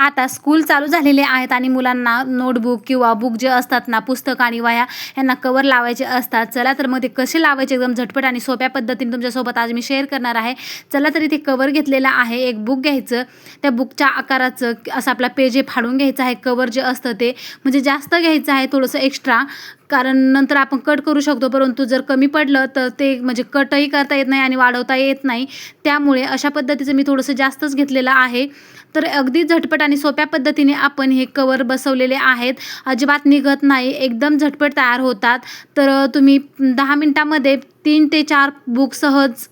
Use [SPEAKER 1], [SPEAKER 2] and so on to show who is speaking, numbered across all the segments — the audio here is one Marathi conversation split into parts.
[SPEAKER 1] आता स्कूल चालू झालेले आहेत आणि मुलांना नोटबुक किंवा बुक जे असतात ना पुस्तक आणि वह्या यांना कवर लावायचे असतात. चला तर मग ते कसे लावायचे? एकदम झटपट आणि सोप्या पद्धतीने तुमच्यासोबत आज मी शेअर करणार आहे. चला तर इथे कवर घेतलेला आहे. एक बुक घ्यायचं. त्या बुकच्या आकाराचं असं आपला पेज हे फाडून घ्यायचं आहे. कवर जे असतं ते म्हणजे जास्त घ्यायचं आहे. थोडंसं एक्स्ट्रा कारण नंतर आपण कट करू शकतो परंतु जर कमी पडलं तर ते म्हणजे कटही करता येत नाही आणि वाढवता येत नाही. त्यामुळे अशा पद्धतीचं मी थोडंसं जास्तच घेतलेलं आहे. तर अगदी झटपट आणि सोप्या पद्धतीने आपण हे कवर बसवलेले आहेत. अजिबात निघत नाही एकदम झटपट तयार होतात. तर तुम्ही दहा मिनटामध्ये तीन ते चार बुक सहज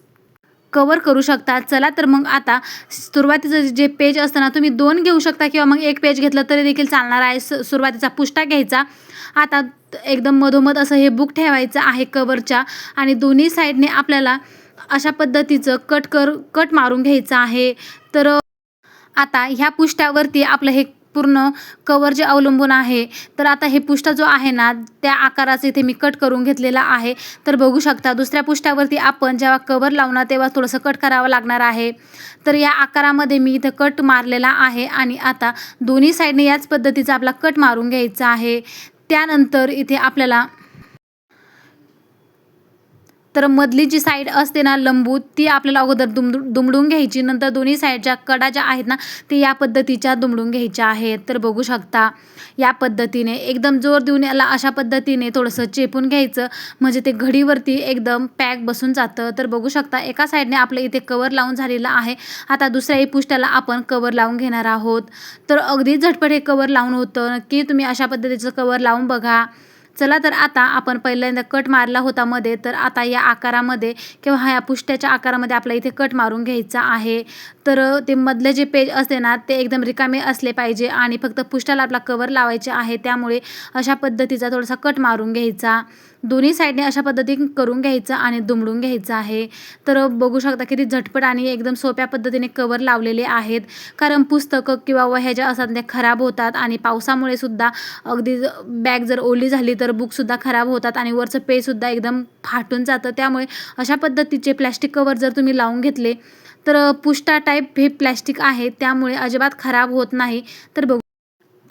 [SPEAKER 1] कवर करू शकता. चला तर मग आता सुरुवातीचं जे पेज असतं ना तुम्ही दोन घेऊ शकता किंवा मग एक पेज घेतलं तरी देखील चालणार आहे. सुरुवातीचा पुष्टा घ्यायचा. आता एकदम मधोमध असं हे बुक ठेवायचं आहे कवरच्या आणि दोन्ही साईडने आपल्याला अशा पद्धतीचं कट कर कट मारून घ्यायचं आहे. तर आता ह्या पुष्ट्यावरती आपलं हे पूर्ण कवर जे अवलंबून आहे. तर आता हे पुष्ठ जो आहे ना त्या आकाराचं इथे मी कट करून घेतलेला आहे. तर बघू शकता दुसऱ्या पुष्ठावरती आपण जेव्हा कवर लावणार तेव्हा थोडंसं कट करावं लागणार आहे. तर या आकारामध्ये मी इथं कट मारलेला आहे आणि आता दोन्ही साईडने याच पद्धतीचा आपला कट मारून घ्यायचा आहे. त्यानंतर इथे आपल्याला तर मधली जी साईड असते ना लंबू ती आपल्याला अगोदर दुमदू दुमडून घ्यायची. नंतर दोन्ही साईडच्या कडा ज्या आहेत ना ते या पद्धतीच्या दुमडून घ्यायच्या आहेत. तर बघू शकता या पद्धतीने एकदम जोर देऊन याला अशा पद्धतीने थोडंसं चेपून घ्यायचं. म्हणजे ते घडीवरती एकदम पॅक बसून जातं. तर बघू शकता एका साईडने आपलं इथे कवर लावून झालेलं आहे. आता दुसऱ्याही पुष्ट्याला आपण कवर लावून घेणार आहोत. तर अगदी झटपट हे कवर लावून होतं. नक्की तुम्ही अशा पद्धतीचं कवर लावून बघा. चला तर आता आपण पहिल्यांदा कट मारला होता मध्ये तर आता या आकारामध्ये किंवा ह्या पुष्ट्याच्या आकारामध्ये आपला इथे कट मारून घ्यायचा आहे. तर ते मधले जे पेज असते ना ते एकदम रिकामे असले पाहिजे आणि फक्त पुष्ट्याला आपला कवर लावायचे आहे. त्यामुळे अशा पद्धतीचा थोडासा कट मारून घ्यायचा. दोन्ही साईडने अशा पद्धतीने करून घ्यायचं आणि दुमडून घ्यायचं आहे. तर बघू शकता किती झटपट आणि एकदम सोप्या पद्धतीने कवर लावलेले आहेत. कारण पुस्तकं किंवा वह्या ज्या असतात त्या खराब होतात आणि पावसामुळे सुद्धा अगदी बॅग जर ओली झाली तर बुकसुद्धा खराब होतात आणि वरचं पेजसुद्धा एकदम फाटून जातं. त्यामुळे अशा पद्धतीचे प्लॅस्टिक कवर जर तुम्ही लावून घेतले तर पुष्टा टाईप हे प्लॅस्टिक आहे. त्यामुळे अजिबात खराब होत नाही. तर बघू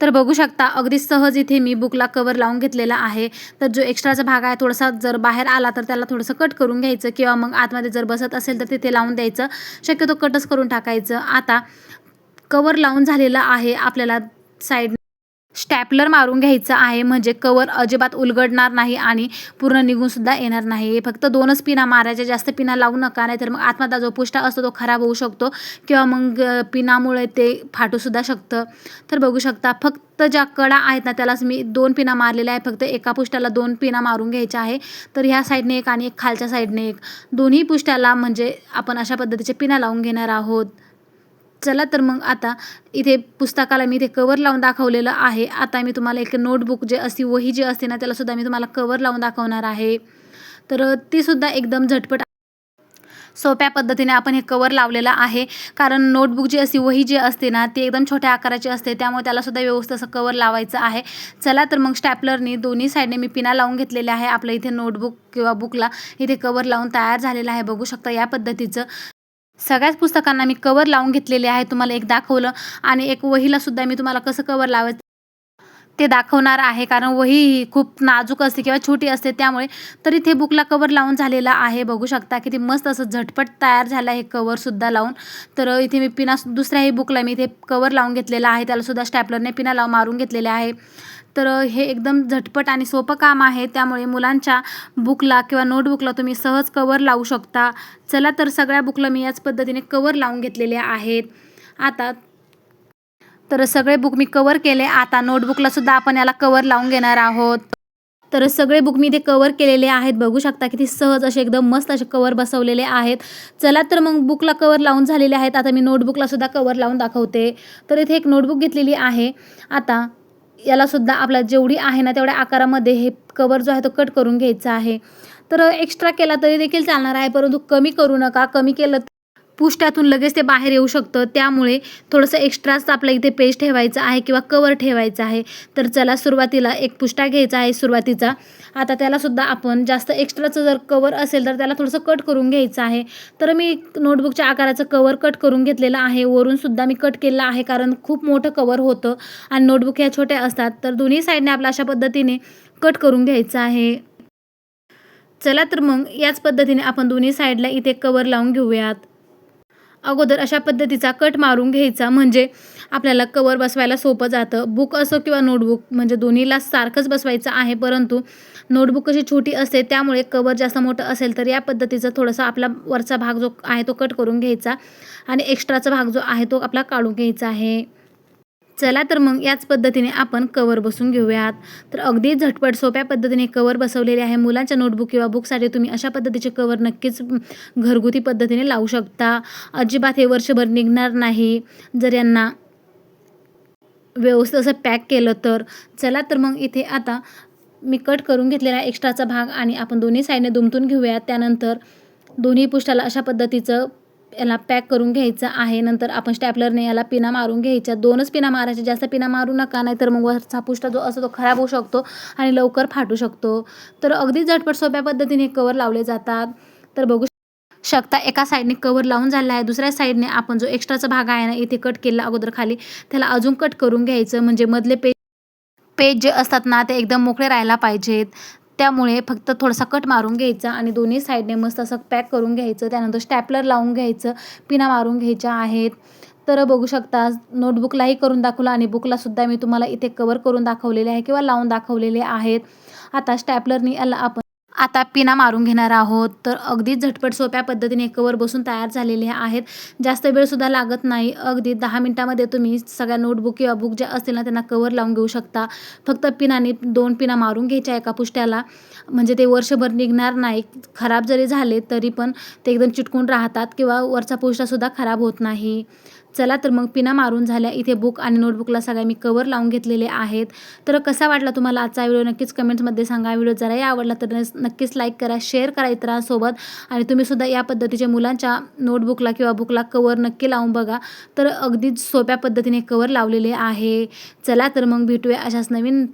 [SPEAKER 1] तर बघू शकता अगदी सहज इथे मी बुकला कवर लावून घेतलेला आहे. तर जो एक्स्ट्राचा भाग आहे थोडासा जर बाहेर आला तर त्याला थोडंसं कट करून घ्यायचं किंवा मग आतमध्ये जर बसत असेल तर तिथे लावून द्यायचं. शक्यतो कटच करून टाकायचं. आता कवर लावून झालेलं आहे आपल्याला साईड स्टॅपलर मारून घ्यायचं आहे. म्हणजे कवर अजिबात उलगडणार नाही आणि पूर्ण निघूनसुद्धा येणार नाही. फक्त दोनच पिना मारायच्या. जास्त पिना लावू नका. नाही तर मग आतमधला जो पुष्टा असतो तो खराब होऊ शकतो. किंवा मग पिनामुळे ते फाटूसुद्धा शकतं. तर बघू शकता फक्त ज्या कडा आहेत ना त्यालाच मी दोन पिना मारलेल्या आहे फक्त एका पुष्ट्याला दोन पिना मारून घ्यायच्या आहे. तर ह्या साईडने एक आणि एक खालच्या साईडने एक. दोन्ही पुष्ट्याला म्हणजे आपण अशा पद्धतीचे पिना लावून घेणार आहोत. चला तर मग आता इथे पुस्तकाला मी इथे कवर लावून दाखवलेलं आहे. आता मी तुम्हाला एक नोटबुक जे असते वही जी असते ना त्यालासुद्धा मी तुम्हाला कवर लावून दाखवणार आहे. तर ती सुद्धा एकदम झटपट सोप्या पद्धतीने आपण हे कवर लावलेलं आहे. कारण नोटबुक जी असते वही जी असते ना ती एकदम छोट्या आकाराची असते. त्यामुळे त्यालासुद्धा व्यवस्थित असं कवर लावायचं आहे. चला तर मग स्टॅपलरनी दोन्ही साईडने मी पिना लावून घेतलेले आहे. आपलं इथे नोटबुक किंवा बुकला इथे कवर लावून तयार झालेलं आहे. बघू शकता या पद्धतीचं. सगळ्याच पुस्तकांना मी कवर लावून घेतलेले आहे तुम्हाला एक दाखवलं. आणि एक वहीला सुद्धा मी तुम्हाला कसं कवर लावायचं ते दाखवणार आहे. कारण वही ही खूप नाजूक असते किंवा छोटी असते. त्यामुळे तर इथे बुकला कवर लावून झालेला आहे. बघू शकता किती मस्त असं झटपट तयार झालं आहे कवरसुद्धा लावून. तर इथे मी पिना दुसऱ्याही बुकला मी इथे कवर लावून घेतलेला आहे. त्यालासुद्धा स्टॅपलरने पिना लावून मारून घेतलेले आहे. तर हे एकदम झटपट आणि सोपं काम आहे. त्यामुळे मुलांच्या बुकला किंवा नोटबुकला तुम्ही सहज कवर लावू शकता. चला तर सगळ्या बुकला मी याच पद्धतीने कवर लावून घेतलेले आहेत. आता तर सगळे बुक मी कवर केले. आता नोटबुकला सुद्धा आपण याला कवर लावून घेणार आहोत. तर सगळे बुक मी इथे कवर केलेले आहेत. बघू शकता किती सहज असे एकदम मस्त असे कवर बसवलेले आहेत. चला तर मग बुकला कवर लावून झालेले आहेत. आता मी नोटबुकला सुद्धा कवर लावून दाखवते. तर इथे एक नोटबुक घेतलेली आहे. आता यालासुद्धा आपला जेवढी आहे ना तेवढ्या आकारामध्ये हे कवर जो आहे तो कट करून घ्यायचा आहे. तर एक्स्ट्रा केला तरी देखील चालणार आहे. परंतु कमी करू नका. कमी केलं पुष्ट्यातून लगेच ते बाहेर येऊ शकतं. त्यामुळे थोडंसं एक्स्ट्राच आपल्या इथे पेज ठेवायचं आहे किंवा कवर ठेवायचं आहे. तर चला सुरुवातीला एक पुष्टा घ्यायचा आहे सुरुवातीचा. आता त्यालासुद्धा आपण जास्त एक्स्ट्राचं जर कवर असेल तर त्याला थोडंसं कट करून घ्यायचं आहे. तर मी नोटबुकच्या आकाराचं कवर कट करून घेतलेलं आहे. वरूनसुद्धा मी कट केलेलं आहे कारण खूप मोठं कवर होतं आणि नोटबुक ह्या छोट्या असतात. तर दोन्ही साईडने आपल्या अशा पद्धतीने कट करून घ्यायचं आहे. चला तर मग याच पद्धतीने आपण दोन्ही साईडला इथे कवर लावून घेऊयात. अगोदर अशा पद्धतीचा कट मारून घ्यायचा म्हणजे आपल्याला कवर बसवायला सोपं जातं. बुक असो किंवा नोटबुक म्हणजे दोन्हीला सारखंच बसवायचं आहे परंतु नोटबुक कशी छोटी असते त्यामुळे कवर जास्त मोठं असेल तर या पद्धतीचा थोडासा आपला वरचा भाग जो आहे तो कट करून घ्यायचा. आणि एक्स्ट्राचा भाग जो आहे तो आपला काढून घ्यायचा आहे. चला तर मग याच पद्धतीने आपण कवर बसून घेऊयात. तर अगदी झटपट सोप्या पद्धतीने कवर बसवलेले आहे मुलांच्या नोटबुक किंवा बुकसाठी तुम्ही अशा पद्धतीचे कवर नक्कीच घरगुती पद्धतीने लावू शकता. अजिबात हे वर्षभर निघणार नाही. जर यांना व्यवस्थित असं पॅक केलं तर. चला तर मग इथे आता मी कट करून घेतलेला एक्स्ट्राचा भाग आणि आपण दोन्ही साईडने दुमतून घेऊयात. त्यानंतर दोन्ही पृष्ठाला अशा पद्धतीचं याला पॅक करून घ्यायचं आहे. नंतर आपण स्टॅपलरने याला पिना मारून घ्यायच्या. दोनच पिना मारायच्या. जास्त पिना मारू नका नाहीतर मग वरचा पुष्टा जो असतो तो खराब होऊ शकतो आणि लवकर फाटू शकतो. तर अगदी झटपट सोप्या पद्धतीने कवर लावले जातात. तर बघू शकता एका साईडने कवर लावून झाला आहे. दुसऱ्या साईडने आपण जो एक्स्ट्राचा भाग आहे ना इथे कट केला अगोदर खाली त्याला अजून कट करून घ्यायचं. म्हणजे मधले पेज पेज जे असतात ना ते एकदम मोकळे राहायला पाहिजेत. त्यामुळे फक्त थोडासा कट मारून घ्यायचा आणि दोन्ही साईडने मस्त असं पॅक करून घ्यायचं. त्यानंतर स्टॅपलर लावून घ्यायचं. पिना मारून घ्यायच्या आहेत. तर बघू शकता नोटबुकलाही करून दाखवलं आणि बुकलासुद्धा मी तुम्हाला इथे कवर करून दाखवलेले आहे किंवा लावून दाखवलेले आहेत. आता स्टॅपलरनी याला आपण आता पिना मारून घेणार आहोत. तर अगदी झटपट सोप्या पद्धतीने कवर बसून तयार झालेले आहेत. जास्त वेळसुद्धा लागत नाही. अगदी दहा मिनटामध्ये तुम्ही सगळ्या नोटबुक किंवा बुक ज्या असतील ना त्यांना कवर लावून घेऊ शकता. फक्त पिनाने दोन पिना मारून घ्यायच्या एका पुष्ट्याला. म्हणजे ते वर्षभर निघणार नाही. खराब जरी झाले तरी पण ते एकदम चिटकून राहतात किंवा वरचा पुष्टासुद्धा खराब होत नाही. चला तर मग पिना मारून झाल्या. इथे बुक आणि नोटबुकला सगळ्या मी कवर लावून घेतलेले आहेत. तर कसा वाटला तुम्हाला आजचा व्हिडिओ नक्कीच कमेंट्समध्ये सांगा. व्हिडिओ जराही आवडला तर नक्कीच लाईक करा शेअर करा इतरांसोबत. आणि तुम्हीसुद्धा या पद्धतीच्या मुलांच्या नोटबुकला किंवा बुकला कवर नक्की लावून बघा. तर अगदी सोप्या पद्धतीने कवर लावलेले आहे. चला तर मग भेटूया अशाच नवीन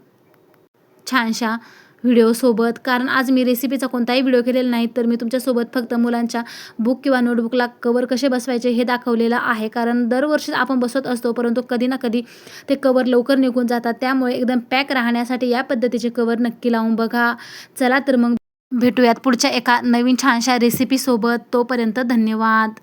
[SPEAKER 1] छानशा व्हिडिओसोबत. कारण आज मी रेसिपीचा कोणताही व्हिडिओ केलेला नाही तर मी तुमच्यासोबत फक्त मुलांच्या बुक किंवा नोटबुकला कवर कसे बसवायचे हे दाखवलेलं आहे. कारण दरवर्षी आपण बसवत असतो परंतु कधी ना कधी ते कवर लवकर निघून जातात. त्यामुळे एकदम पॅक राहण्यासाठी या पद्धतीचे कवर नक्की लावून बघा. चला तर मग भेटूयात पुढच्या एका नवीन छानशा रेसिपीसोबत तोपर्यंत धन्यवाद.